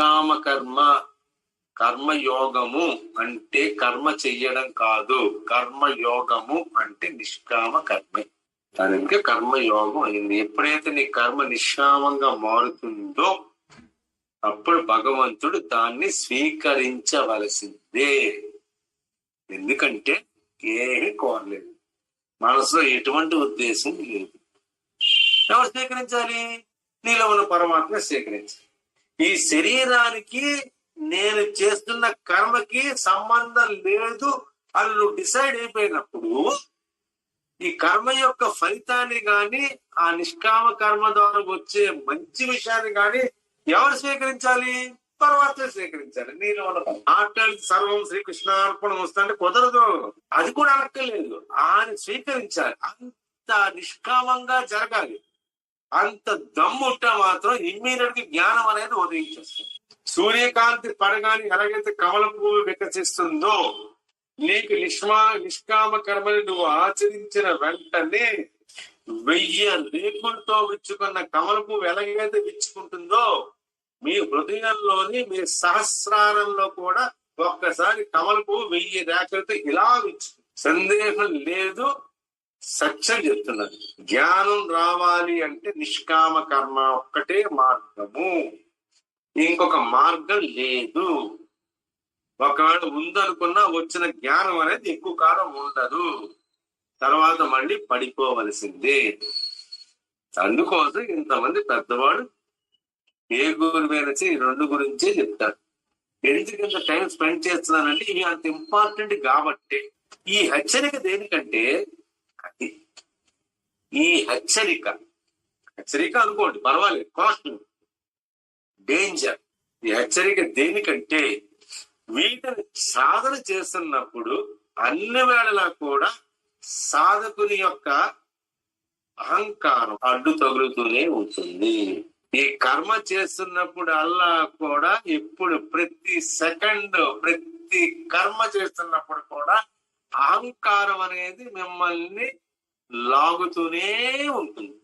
నిష్కామ కర్మ కర్మయోగము అంటే కర్మ చెయ్యడం కాదు. కర్మయోగము అంటే నిష్కామ కర్మే దానికి కర్మయోగం అయింది. ఎప్పుడైతే నీ కర్మ నిష్కామంగా మారుతుందో అప్పుడు భగవంతుడు దాన్ని స్వీకరించవలసిందే. ఎందుకంటే ఏమీ కోరలేదు. మనసులో ఎటువంటి ఉద్దేశం లేదు. ఎవరు స్వీకరించాలి? నీలో ఉన్న పరమాత్మ స్వీకరించాలి. ఈ శరీరానికి నేను చేస్తున్న కర్మకి సంబంధం లేదు అని నువ్వు డిసైడ్ అయిపోయినప్పుడు ఈ కర్మ యొక్క ఫలితాన్ని గాని ఆ నిష్కామ కర్మ ద్వారా వచ్చే మంచి విషయాన్ని గాని ఎవరు స్వీకరించాలి? పరమాత్మ స్వీకరించాలి. నేను మాట్లాడి ఆటలు సర్వం శ్రీకృష్ణ అర్పణ వస్తుంటే కుదరదు. అది కూడా అనక్కర్లేదు. ఆయన స్వీకరించాలి. అంత నిష్కామంగా జరగాలి. అంత దమ్ముంటే మాత్రం ఇమ్మీడియట్ జ్ఞానం అనేది ఉదయించేస్తుంది. సూర్యకాంతి పడగాని ఎలాగైతే కమల పువ్వు వికసిస్తుందో నీకు నిష్మా నిష్కామ కర్మని నువ్వు ఆచరించిన వెంటనే వెయ్యి రేకులతో విచ్చుకున్న కమల పువ్వు ఎలాగైతే విచ్చుకుంటుందో మీ హృదయంలోని మీ సహస్రారంలో కూడా ఒక్కసారి కమల పువ్వు వెయ్యి రేఖలతో ఇలా విచ్చు సందేహం లేదు సత్యం చెప్తున్నారు జ్ఞానం రావాలి అంటే నిష్కామ కర్మ ఒక్కటే మార్గము. ఇంకొక మార్గం లేదు. ఒకవేళ ఉందనుకున్నా వచ్చిన జ్ఞానం అనేది ఎక్కువ కాలం ఉండదు. తర్వాత మళ్ళీ పడిపోవలసిందే. అందుకోసం ఇంతమంది పెద్దవాడు ఏ గురి మీద ఈ రెండు గురించే చెప్తారు. ఎందుకు ఇంత టైం స్పెండ్ చేస్తున్నానంటే ఇవి అంత ఇంపార్టెంట్ కాబట్టి. ఈ హెచ్చరిక దేనికంటే ఈ హెచ్చరిక. హెచ్చరిక అనుకోండి పర్వాలేదు కాస్ట్ డేంజర్ ఈ హెచ్చరిక దేనికంటే వీటిని సాధన చేస్తున్నప్పుడు అన్ని వేళలా కూడా సాధకుని యొక్క అహంకారం అడ్డు తగులుతూనే ఉంటుంది. ఈ కర్మ చేస్తున్నప్పుడు అల్లా కూడా ఇప్పుడు ప్రతి సెకండ్ ప్రతి కర్మ చేస్తున్నప్పుడు కూడా అహంకారం అనేది మిమ్మల్ని లాగుతూనే ఉంటుంది.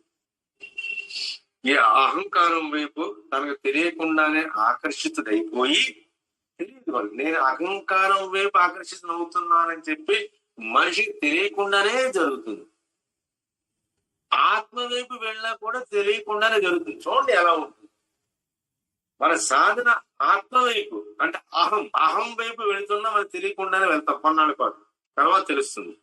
ఈ అహంకారం వైపు తనకు తెలియకుండానే ఆకర్షితుడైపోయి తెలియదు వాళ్ళు నేను అహంకారం వైపు ఆకర్షితమవుతున్నానని చెప్పి మనిషికి తెలియకుండానే జరుగుతుంది. ఆత్మ వైపు వెళ్ళినా కూడా తెలియకుండానే జరుగుతుంది. చూడండి ఎలా ఉంటుంది. మన సాధన ఆత్మ వైపు అంటే అహం అహం వైపు వెళుతున్నా మనకు తెలియకుండానే వెళ్తాం. కొన్నాళ్ళ పాటు. తర్వాత తెలుస్తుంది.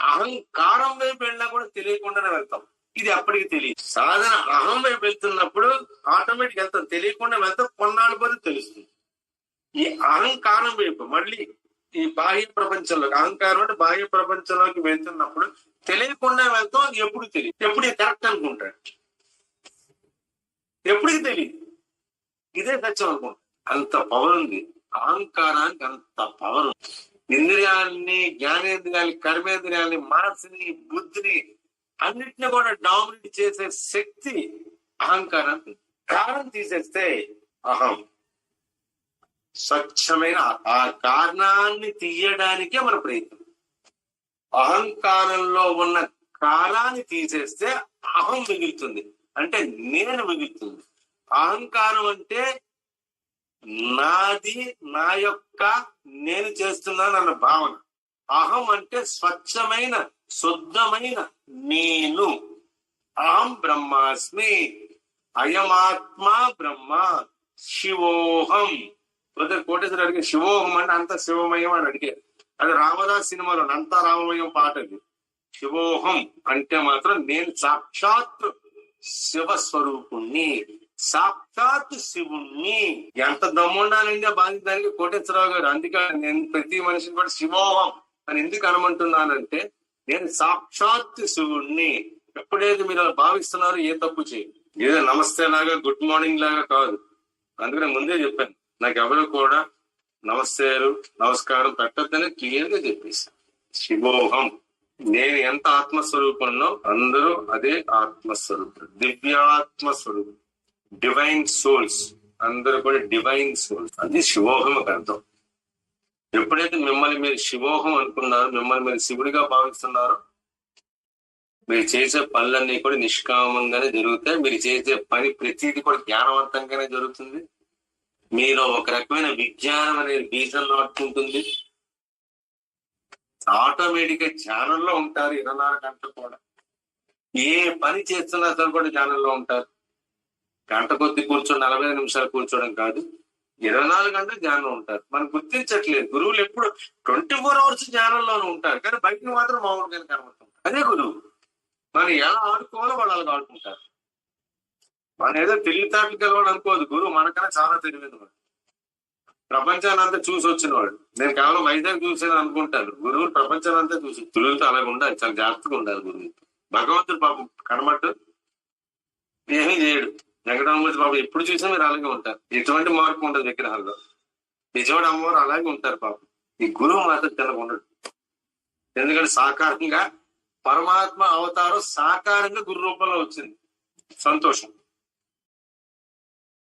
అహంకారం వైపు వెళ్ళినా కూడా తెలియకుండానే వెళ్తాం. ఇది అప్పటికి తెలియదు. సాధన అహం వైపు వెళ్తున్నప్పుడు ఆటోమేటిక్ వెళ్తాం. తెలియకుండా వెళ్తాం కొన్నాళ్ళ పోతే తెలుస్తుంది. ఈ అహంకారం వైపు మళ్ళీ ఈ బాహ్య ప్రపంచంలోకి అహంకారం అంటే బాహ్య ప్రపంచంలోకి వెళ్తున్నప్పుడు తెలియకుండా వెళ్తాం అది ఎప్పుడు తెలియదు. ఎప్పుడు కరెక్ట్ అనుకుంటాడు ఎప్పటికి తెలియదు? ఇదే సత్యం అనుకుంటా అంత పవర్ ఉంది. అహంకారానికి అంత పవర్ ఉంది. ఇంద్రియాల్ని జ్ఞానేంద్రియాల్ని కర్మేంద్రియాల్ని మనసుని బుద్ధిని అన్నిటిని కూడా డామినేట్ చేసే శక్తి అహంకారం కారణం తీసేస్తే అహం. స్వచ్ఛమైన ఆ కారణాన్ని తీయడానికే మన ప్రయత్నం. అహంకారంలో ఉన్న కారాన్ని తీసేస్తే అహం మిగులుతుంది. అంటే నేను మిగులుతుంది. అహంకారం అంటే నాది నా యొక్క నేను చేస్తున్నాను అన్న భావన. అహం అంటే స్వచ్ఛమైన శుద్ధమైన నేను. అహం బ్రహ్మాస్మి. అయమాత్మ బ్రహ్మ. శివోహం. ఉదయం కోటేశ్వర అడిగే శివోహం అంటే అంత శివమయం అని అడిగారు. అది రామదాస్ సినిమాలో అంతా రామమయం పాట అది. శివోహం అంటే మాత్రం నేను సాక్షాత్ శివ స్వరూపుణ్ణి సాక్షాత్ శివుణ్ణి. ఎంత దమ్ముండాలండి ఆ బాధితానికి కోటేశ్వరరావు గారు. అందుకే నేను ప్రతి మనిషిని కూడా శివోహం అని ఎందుకు అనమంటున్నానంటే నేను సాక్షాత్ శివుణ్ణి. ఎప్పుడైతే మీరు అలా భావిస్తున్నారు ఏ తప్పు చేయండి ఏదో నమస్తే లాగా గుడ్ మార్నింగ్ లాగా కాదు. అందుకనే ముందే చెప్పాను నాకు ఎవరు కూడా నమస్తే నమస్కారం పెట్టద్దని క్లియర్గా చెప్పేసి. శివోహం. నేను ఎంత ఆత్మస్వరూపంలో అందరూ అదే ఆత్మస్వరూపం దివ్యాత్మ స్వరూపం డివైన్ సోల్స్ అందరూ కూడా డివైన్ సోల్స్ అది శివోహం అర్థం. ఎప్పుడైతే మిమ్మల్ని మీరు శివోహం అనుకున్నారో మిమ్మల్ని మీరు శివుడిగా భావిస్తున్నారో మీరు చేసే పనులన్నీ కూడా నిష్కామంగానే జరుగుతాయి. మీరు చేసే పని ప్రతిదీ కూడా జ్ఞానవంతంగానే జరుగుతుంది. మీలో ఒక రకమైన విజ్ఞానం అనేది బీజం నాటుకుంటుంది ఆటోమేటిక్గా ఛానల్లో ఉంటారు ఇరవై నాలుగు గంటలు కూడా. ఏ పని చేస్తున్నా సరే కూడా ఛానల్లో ఉంటారు. గంట కొద్ది కూర్చొని నలభై నిమిషాలు కూర్చోవడం కాదు. ఇరవై నాలుగు గంటలు ధ్యానం ఉంటారు. మనం గుర్తించట్లేదు. గురువులు ఎప్పుడు ట్వంటీ ఫోర్ అవర్స్ ధ్యానంలోనే ఉంటారు. కానీ బయటకు మాత్రం మామూలుగా కనబడుతుంటారు. అదే గురువు. మనం ఎలా ఆడుకోవాలో వాళ్ళు అలాగ ఆడుకుంటారు. మనం ఏదో తెలివితేటలు గెలవాడు అనుకోదు గురువు మనకన్నా చాలా తెలియదు వాడు ప్రపంచాన్ని అంతా చూసి వచ్చిన వాడు నేను కేవలం వైజాగ్ చూసాను అనుకుంటాను. గురువులు ప్రపంచాన్ని అంతా చూసి. తులులతో అలాగే ఉండాలి. చాలా జాగ్రత్తగా ఉండాలి గురువు. భగవంతుడు పాపం కనబట్టు ఏమీ చేయడు. వెంకటామూర్తి బాబు ఎప్పుడు చూసినా మీరు అలాగే ఉంటారు. ఎటువంటి మార్పు ఉండదు విగ్రహాల్లో. నిజవాడు అమ్మవారు అలాగే ఉంటారు పాపం ఈ గురువు మాత్రం తెలగ ఎందుకంటే సాకారంగా పరమాత్మ అవతారం సాకారంగా గురు రూపంలో వచ్చింది. సంతోషం.